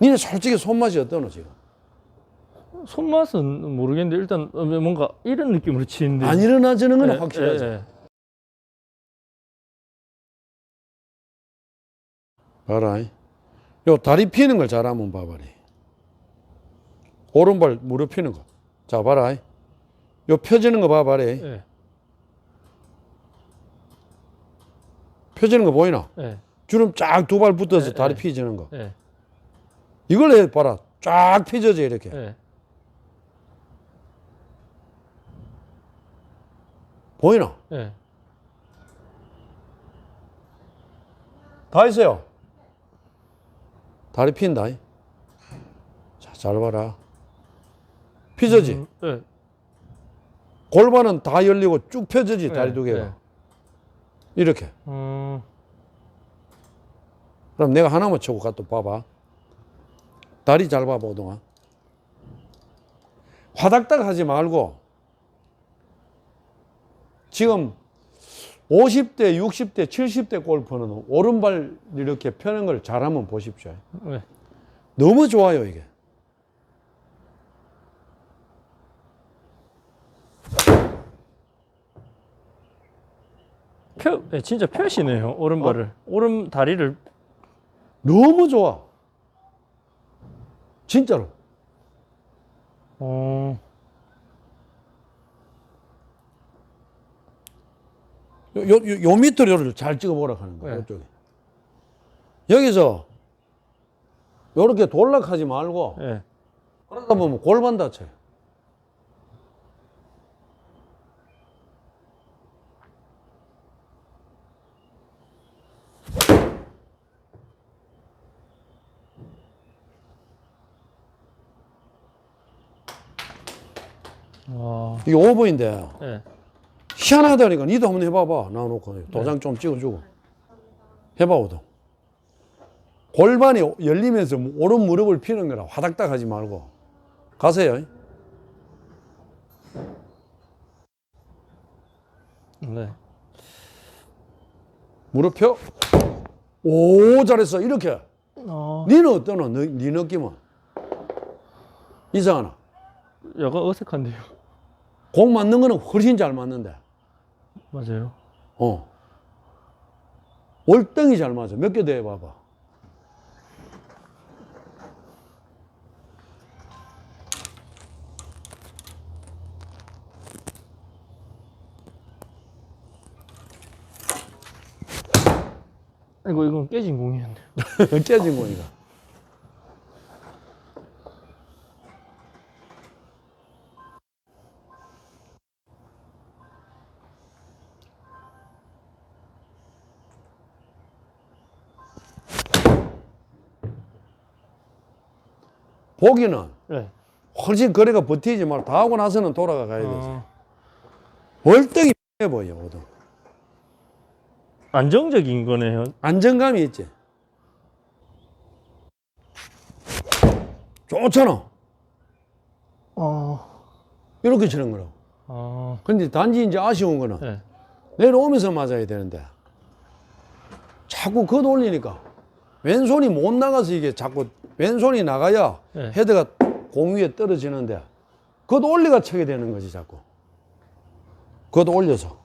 니네 솔직히 손맛이 어떠노 지금? 손맛은 모르겠는데 일단 뭔가 이런 느낌으로 치는데 안 일어나지는 건 예, 확실하지. 예, 예. 봐라. 요 다리 피는 걸 잘 한번 봐봐라. 오른발 무릎 피는 거. 자, 봐라. 요 펴지는 거 봐봐라. 예, 펴지는 거 보이나? 예, 주름 쫙 두 발 붙어서 예, 다리 예. 피지는 거. 예, 이걸 해 봐라. 쫙 펴져져 이렇게. 예. 보이나? 예. 다 했어요. 다리 핀다. 자, 잘 봐라. 피져지. 음, 예. 골반은 다 열리고 쭉 펴져지 예, 다리 두 개가. 예. 이렇게. 음, 그럼 내가 하나만 쳐고 가 또 봐봐. 다리 잘 봐봐, 오동아. 화닥닥 하지 말고, 지금 50대, 60대, 70대 골퍼는 오른발 이렇게 펴는 걸 잘하면 보십시오. 예. 너무 좋아요, 이게. 펴, 예, 진짜 펴시네요 오른발을 어? 오른 다리를 너무 좋아. 진짜로. 어, 요, 요, 요, 요 밑으로를 잘 찍어보라 하는 거야, 네. 이쪽에. 여기서 요렇게 돌락하지 말고, 예. 그러다 보면 골반 다쳐요. 와, 이게 오버인데, 예. 희한하다니까. 니도 한번 해봐봐. 나와놓고. 도장 좀 찍어주고. 해봐, 오도. 골반이 열리면서 오른 무릎을 피는 거라 화닥닥 하지 말고. 가세요. 네. 무릎 펴. 오, 잘했어. 이렇게. 어, 니는 어떠노? 너, 니 느낌은? 이상하나? 약간 어색한데요. 공 맞는 거는 훨씬 잘 맞는데. 맞아요. 어. 월등히 잘 맞아. 몇개더 해봐봐. 이거 이건 깨진 공이었네요. 깨진 거니까. 보기는 예. 훨씬 거리가 버티지 말고 다 하고 나서는 돌아가 가야 돼. 어, 월등히 해 보여, 오도. 안정적인 거네요. 안정감이 있지. 좋잖아. 어, 이렇게 치는 거라고. 아, 근데 단지 이제 아쉬운 거는 예. 내려오면서 맞아야 되는데 자꾸 겉 올리니까 왼손이 못 나가서 이게 자꾸 왼손이 나가야 네. 헤드가 공 위에 떨어지는데 겉 올리가 쳐게 되는 거지 자꾸. 겉 올려서.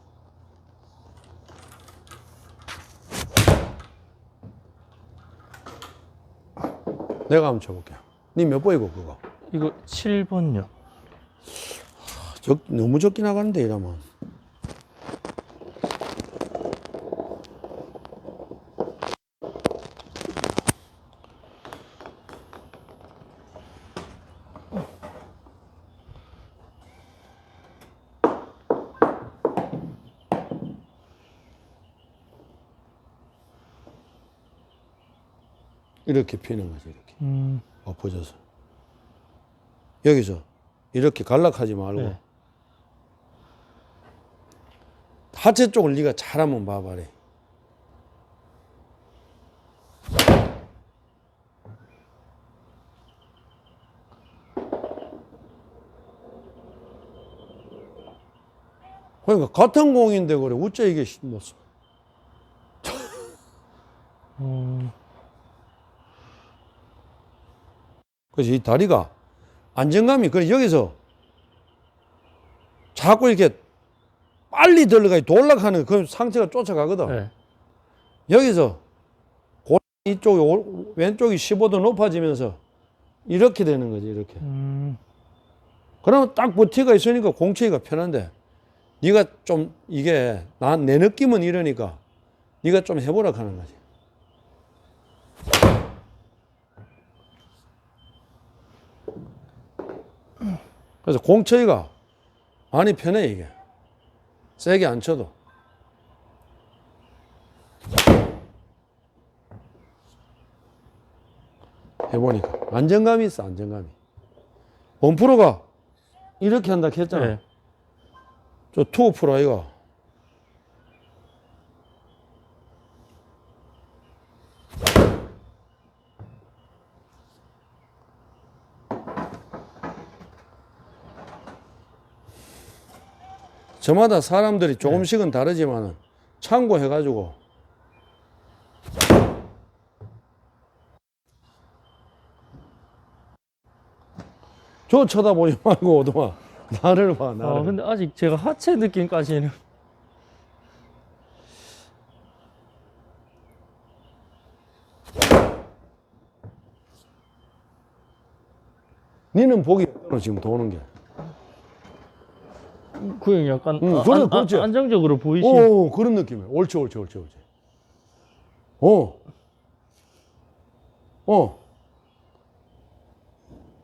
내가 한번 쳐볼게 니몇 번이고 그거? 이거 7번요. 적, 너무 적게 나가는데 이러면 이렇게 피는 거지 이렇게. 음, 엎어져서. 여기서 이렇게 갈락하지 말고 네. 하체 쪽을 네가 잘하면 봐봐래. 그러니까 같은 공인데 그래. 어째 이게 뭐 음, 그래서 이 다리가 안정감이 그 여기서 자꾸 이렇게 빨리 들어가 돌락하는 그 상체가 쫓아가거든. 네. 여기서 오- 왼쪽이 15도 높아지면서 이렇게 되는 거지 이렇게. 음, 그러면 딱 버티가 있으니까 공치기가 편한데 네가 좀 이게 난내 느낌은 이러니까 네가 좀 해보라 하는 거지. 그래서 공치기가 많이 편해 이게. 세게 안 쳐도. 해보니까 안정감이 있어 안정감이. 원프로가 이렇게 한다 했잖아. 네. 저 투어 프로 아이가. 저마다 사람들이 조금씩은 다르지만은 참고해가지고. 저 쳐다보지 말고 오동아 나를 봐 나를. 아, 근데 아직 제가 하체 느낌까지는. 니는 보기 지금 도는 게 그냥 약간 응, 아, 그래, 안, 그렇지. 안, 안정적으로 보이시. 오, 그런 느낌이야. 옳지, 옳지, 옳지, 옳지. 어. 어.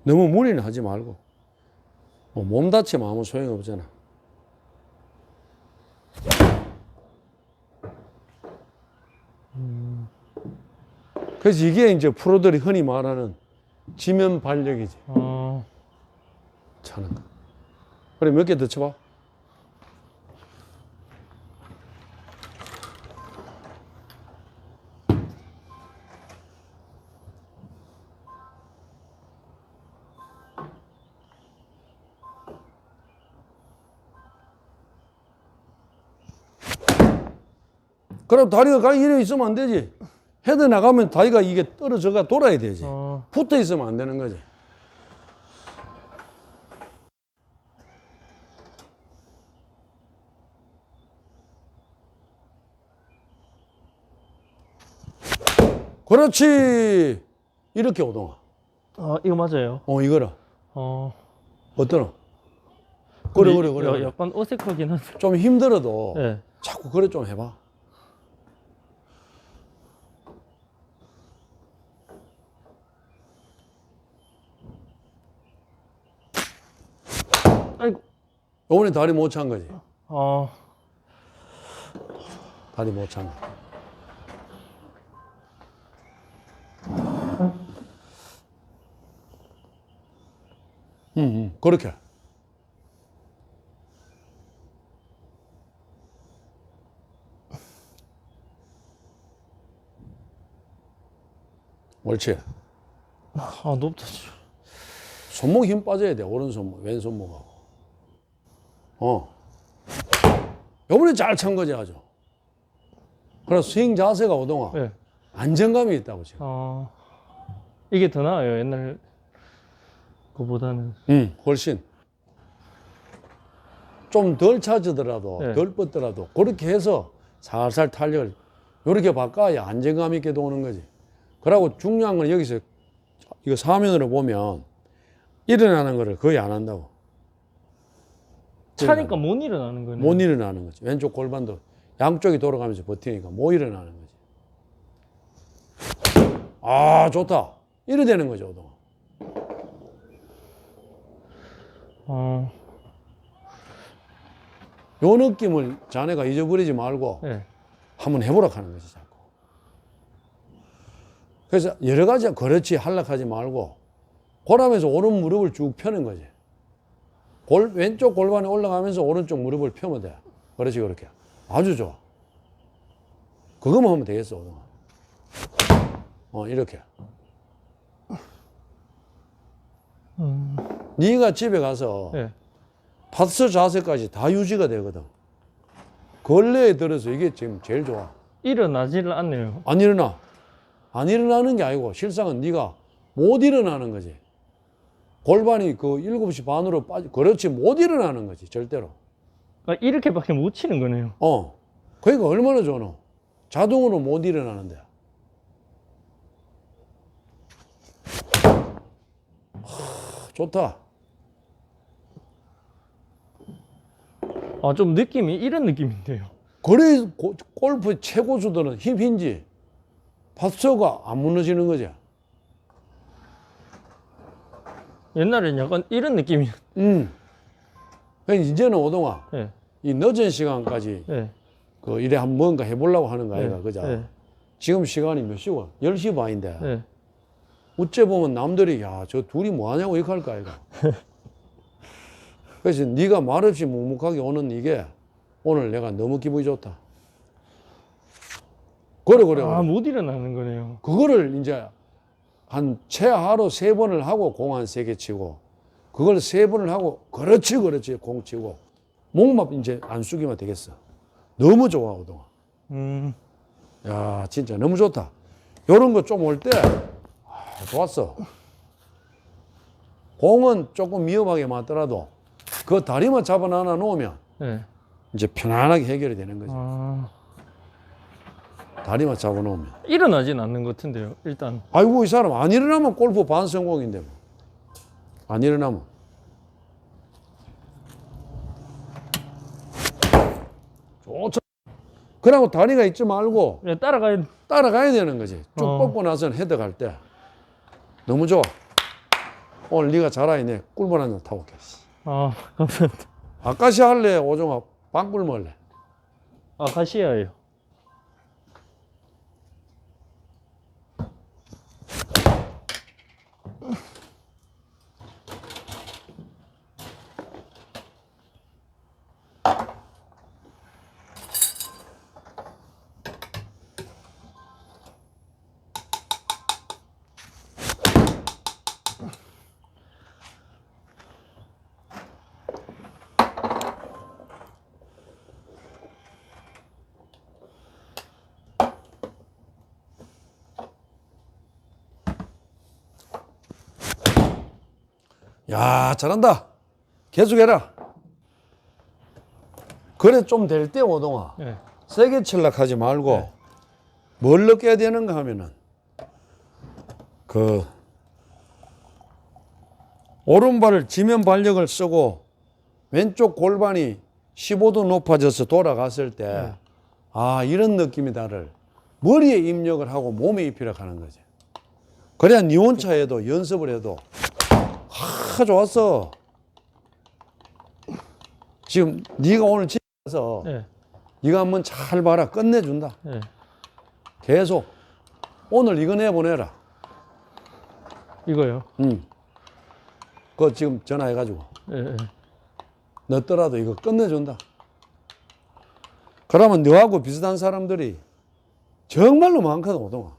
너무 무리는 하지 말고. 뭐, 몸 다치면 아무 소용이 없잖아. 그래서 이게 이제 프로들이 흔히 말하는 지면 발력이지. 어, 차는 거. 그래, 몇 개 더 쳐봐. 그럼 다리가 가 이래 있으면 안 되지. 헤드 나가면 다리가 이게 떨어져가 돌아야 되지. 어, 붙어 있으면 안 되는 거지. 그렇지. 이렇게 오동아. 아, 이거 맞아요. 어, 이거라. 어, 어떠노? 그래, 그래, 그래. 약간 어색하긴 한데. 좀 힘들어도 네. 자꾸 그래 좀 해봐. 요번에 다리 못 찬 거지. 어, 다리 못 찬 거. 응, 응, 그렇게. 옳지. 아, 높다. 손목 힘 빠져야 돼. 오른손목, 왼손목하고. 어. 요번에 잘 찬 거지, 아주. 그래서 스윙 자세가 오동아. 네. 안정감이 있다고 지금. 어, 이게 더 나아요. 옛날 그보다는. 응, 훨씬. 좀덜 차지더라도, 네. 덜 뻗더라도, 그렇게 해서 살살 탄력을, 요렇게 바꿔야 안정감 있게 도는 거지. 그러고 중요한 건 여기서, 이거 사면으로 보면, 일어나는 거를 거의 안 한다고. 차니까 못 일어나는 거네. 못 일어나는 거지. 왼쪽 골반도 양쪽이 돌아가면서 버티니까 못 일어나는 거지. 아, 좋다. 이래 되는 거죠, 오동아. 어, 요 느낌을 자네가 잊어버리지 말고 네. 한번 해보라 하는 거지, 자꾸. 그래서 여러 가지 그렇지 한락하지 말고 골하면서 오른 무릎을 쭉 펴는 거지. 골, 왼쪽 골반에 올라가면서 오른쪽 무릎을 펴면 돼. 그렇지, 그렇게. 아주 좋아. 그거만 하면 되겠어, 오동아. 어, 이렇게. 네가 집에 가서 네. 파스 자세까지 다 유지가 되거든. 근래에 들어서 이게 지금 제일 좋아. 일어나지를 않네요. 안 일어나. 안 일어나는 게 아니고 실상은 네가 못 일어나는 거지. 골반이 그 7시 반으로 빠지, 그렇지, 못 일어나는 거지, 절대로. 아, 이렇게밖에 못 치는 거네요. 어. 그러니까 얼마나 좋노? 자동으로 못 일어나는데. 하, 좋다. 아, 좀 느낌이 이런 느낌인데요. 그래 고- 골프 최고수들은 힙인지 파스가 안 무너지는 거지. 옛날엔 약간 이런 느낌이. 음. 그러니까 이제는 오동아 예, 이 늦은 시간까지 예. 그 이래 한 뭔가 해보려고 하는 거 아이가 예, 그죠? 예, 지금 시간이 몇 시고? 10시 반인데 예. 어째 보면 남들이 야 저 둘이 뭐 하냐고 이렇게 할까 아이가. 그래서 네가 말없이 묵묵하게 오는 이게 오늘 내가 너무 기분이 좋다. 그래 그래. 아, 그래. 못 일어나는 거네요. 그거를 이제 한 최하로 세 번을 하고 공 한 세 개 치고 그걸 세 번을 하고 그렇지 그렇지 공 치고 목만 이제 안 숙이면 되겠어. 너무 좋아 그동안. 음, 야 진짜 너무 좋다. 요런 거 좀 올때 아, 좋았어. 공은 조금 위험하게 맞더라도 그 다리만 잡아 놔 놓으면 예. 이제 편안하게 해결이 되는 거지. 아, 다리만 잡아 놓으면. 일어나진 않는 것 같은데요. 일단. 아이고 이 사람 안 일어나면 골프 반성공인데 뭐. 안 일어나면 좋죠 그러고 다리가 있지 말고 그냥 따라가야 따라가야 되는 거지 쭉 어. 뻗고 나서는 헤드 갈 때 너무 좋아 오늘 네가 잘하네 꿀물 한잔 타볼게 아, 감사합니다. 아까시 할래 오종아 빵꿀 먹을래 아카시아예요. 야 잘한다. 계속해라. 그래 좀 될 때 오동아. 예. 세게 칠락하지 말고 뭘 넣어야 되는가 하면은 그 오른발을 지면 발력을 쓰고 왼쪽 골반이 15도 높아져서 돌아갔을 때아 이런 느낌이다를 머리에 입력을 하고 몸에 입히려 하는 거지. 그래야 니 혼자에도 연습을 해도 하 좋았어 지금 네가 오늘 집에서 예. 네가 한번 잘 봐라 끝내준다 예. 계속 오늘 이거 내보내라 이거요. 응. 그거 지금 전화해가지고 예, 예. 넣더라도 이거 끝내준다 그러면 너하고 비슷한 사람들이 정말로 많거든 오동아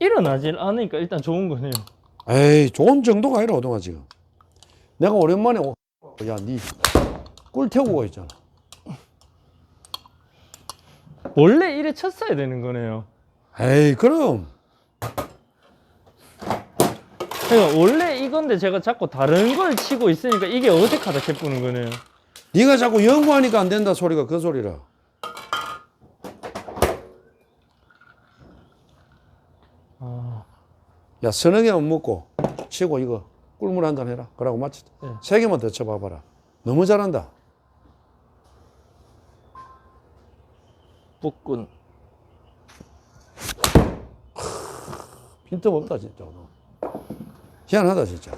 일어나질 않으니까 일단 좋은 거네요. 에이 좋은 정도가 아니라 오동아 지금 내가 오랜만에 오- 야 니 꿀 태우고 가 있잖아 원래 이래 쳤어야 되는 거네요. 에이 그럼 그러니까 원래 이건데 제가 자꾸 다른 걸 치고 있으니까 이게 어색하다 싶는 거네요. 네가 자꾸 연구하니까 안 된다 소리가 그 소리라 야 서너 개만 먹고 치고 이거 꿀물 한 잔 해라 그러고 마치 네. 세 개만 더 쳐봐봐라 너무 잘한다 복근. 빈틈 없다 진짜 오늘. 희한하다 진짜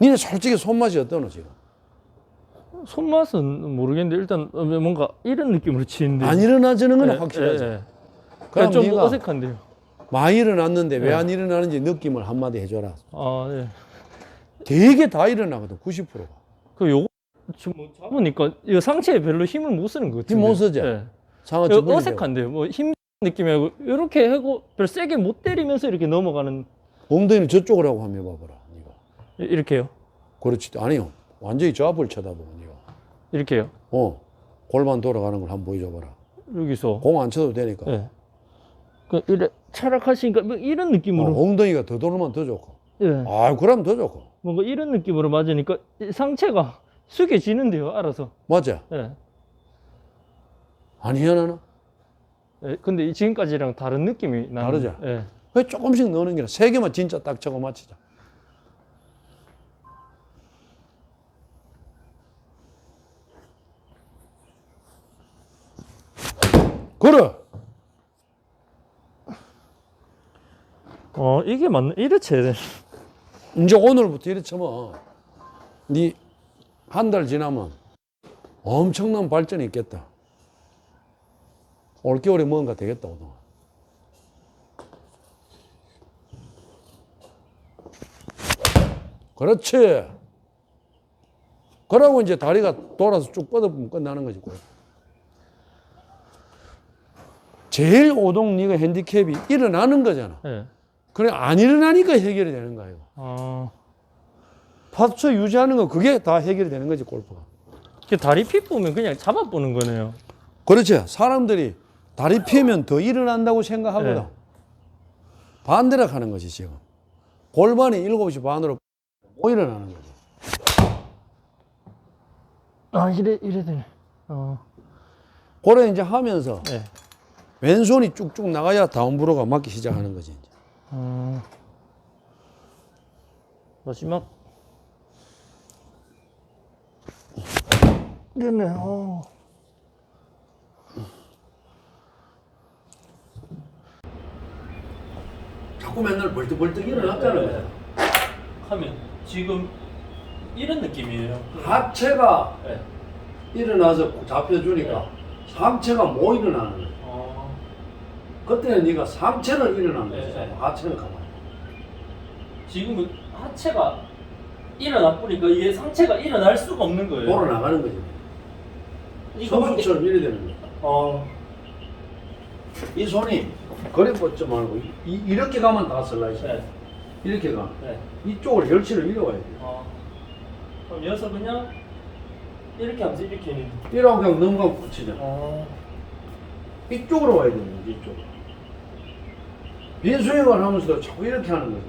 니네 솔직히 손맛이 어떠노 지금 손맛은 모르겠는데 일단 뭔가 이런 느낌으로 치는데. 안 일어나지는 건 예, 확실하지 예, 예. 그럼 좀 네가 어색한데요. 많이 일어났는데 왜 네. 안 일어나는지 느낌을 한마디 해줘라 아, 예. 되게 다 일어나거든 90%가 그 요거 지금 뭐 잡으니까 이 상체에 별로 힘을 못 쓰는 것 같은데. 힘못 쓰지? 예. 상하 이거 찌푸리고. 어색한데요. 뭐 힘 느낌이고 이렇게 하고 별 세게 못 때리면서 이렇게 넘어가는 엉덩이는 저쪽으로 하고 한번 해봐봐라 네가 이렇게요. 그렇지 아니요 완전히 저 앞을 쳐다보고 네가 이렇게요. 어 골반 돌아가는 걸 한번 보여줘봐라 여기서. 공 안 쳐도 되니까 예. 그 이래 차락하시니까 뭐 이런 느낌으로. 어, 엉덩이가 더 돌면 더 좋고 예. 아, 그러면 더 좋고. 뭔가 이런 느낌으로 맞으니까 이 상체가 숙여지는데요, 알아서. 맞지? 예. 안 희한하나? 예, 근데 이 지금까지랑 다른 느낌이 나는. 다르죠? 예. 왜 조금씩 넣는 게 아니라 세 개만 진짜 딱 적어 맞히자. 그래. 어, 이게 맞네. 이래 쳐야 돼. 이제 오늘부터 이렇게 치면 네한 달 지나면 엄청난 발전이 있겠다. 올겨울에 뭔가 되겠다, 오동아. 그렇지. 그러고 이제 다리가 돌아서 쭉 뻗어보면 끝나는 거지. 제일 오동 네가 핸디캡이 일어나는 거잖아. 예. 그래 안 일어나니까 해결이 되는 거예요. 어, 파스처 유지하는 거 그게 다 해결이 되는 거지 골프가. 다리 피 보면 그냥 잡아보는 거네요. 그렇지. 사람들이 다리 피면 더 일어난다고 생각하거든. 네. 반대로 가는 거지 지금. 골반이 7시 반으로 못 일어나는 거지. 아, 이래, 이래 되네. 어, 그래 이제 하면서 예. 왼손이 쭉쭉 나가야 다운브로가 맞기 시작하는 거지. 이제. 어, 마지막. 이러네, 어. 자꾸 맨날 벌떡벌떡 일어났다는 거야. 하면 지금 이런 느낌이에요. 하체가 네. 일어나서 잡혀주니까 상체가 못 일어나는 거야. 어, 그때는 네가 상체는 일어난 거지. 네. 하체는 가만히. 지금은 하체가 일어나 보니까 이게 상체가 일어날 수가 없는 거예요. 돌아 나가는 거지. 이거밖에. 선수처럼 이래 되는 거야. 어, 이 손이 거리 뻗지 말고 이, 이렇게 가면 다 슬라이스. 네, 이렇게 가. 네. 이쪽을 열치를 이려와야 돼. 어. 그럼 여기서 그냥 이렇게 하면서 이렇게. 이러고 그냥 넘어가면 끝이잖아. 어, 이쪽으로 와야 되는 거지, 이쪽으로. 빈스윙을 하면서도 자꾸 이렇게 하는 거지.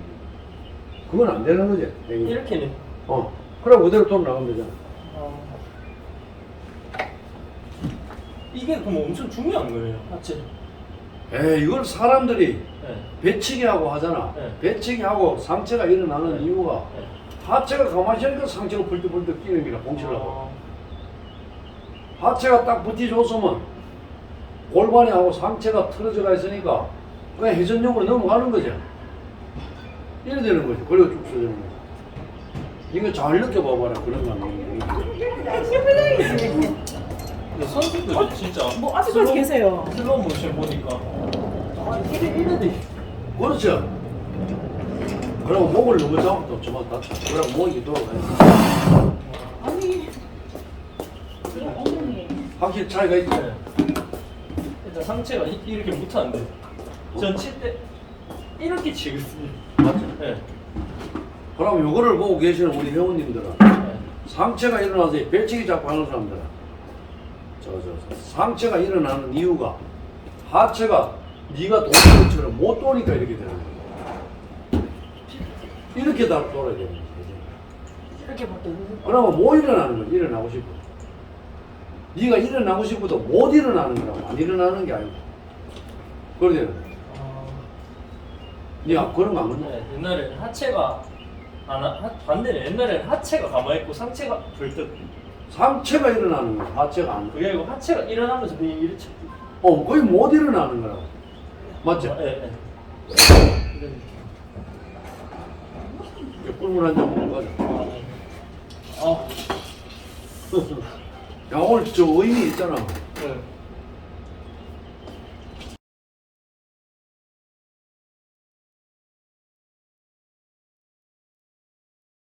그건 안 되는 거지. 이렇게는. 어. 그래, 그대로 돈 나가면 되잖아. 어. 이게 그럼 엄청 중요한 거예요, 하체. 에이, 이걸 사람들이 네. 배치기 하고 하잖아. 네. 배치기 하고 상체가 일어나는 이유가 네. 하체가 가만히 있으니까 상체가 불뚝불뚝 뛰는 게라 봉치라고. 어, 하체가 딱 붙이줬으면 골반이 하고 상체가 틀어져가 있으니까 그냥 회전력으로 넘어가는 거죠. 이래 되는 거죠. 그리고 쭉 써지는 거죠. 이거 잘 느껴봐봐라. 그런 거 아니에요. 근데 선수들이 진짜 뭐 아직까지 계세요. 슬로우 모션 보니까 아, 이래 이래 돼. 그렇죠. 그리고 목을 너무 잡으면 또 저만 다쳐. 그럼 목이 돌아가요. 아니 엉덩이 확실히 차이가 있죠. 네. 일단 상체가 이- 이렇게 못하는데 전칠때 이렇게 치고 있습니다. 맞죠? 네. 그럼 요거를 보고 계시는 우리 회원님들은 네. 상체가 일어나서 배치기 잡고 하는 사람들은 저, 저, 저, 상체가 일어나는 이유가 하체가 네가 도는 것처럼 못 도니까 이렇게 되는 거야. 이렇게 다 돌아야 되는 거지. 이렇게 밖에 그러면 못 일어나는 거지. 일어나고 싶어. 네가 일어나고 싶어도 못 일어나는 거라고. 안 일어나는 게 아니고. 거 야. 아, 네가 그런 거 안 건너? 네. 옛날에는 하체가 안 하, 하- 반대는 옛날에는 하체가 가만히 있고 상체가 불떡 상체가 일어나는 거야. 하체가 안. 그게 아니고 하체가 일어나면서 그냥 이렇게 쳐. 어, 거의 못 일어나는 거라고. 맞죠? 예, 예. 이런 느낌. 이제 꿀물 한 잔 먹고 가자. 아, 네. 아, 야, 오늘 저 의미 있잖아. 네.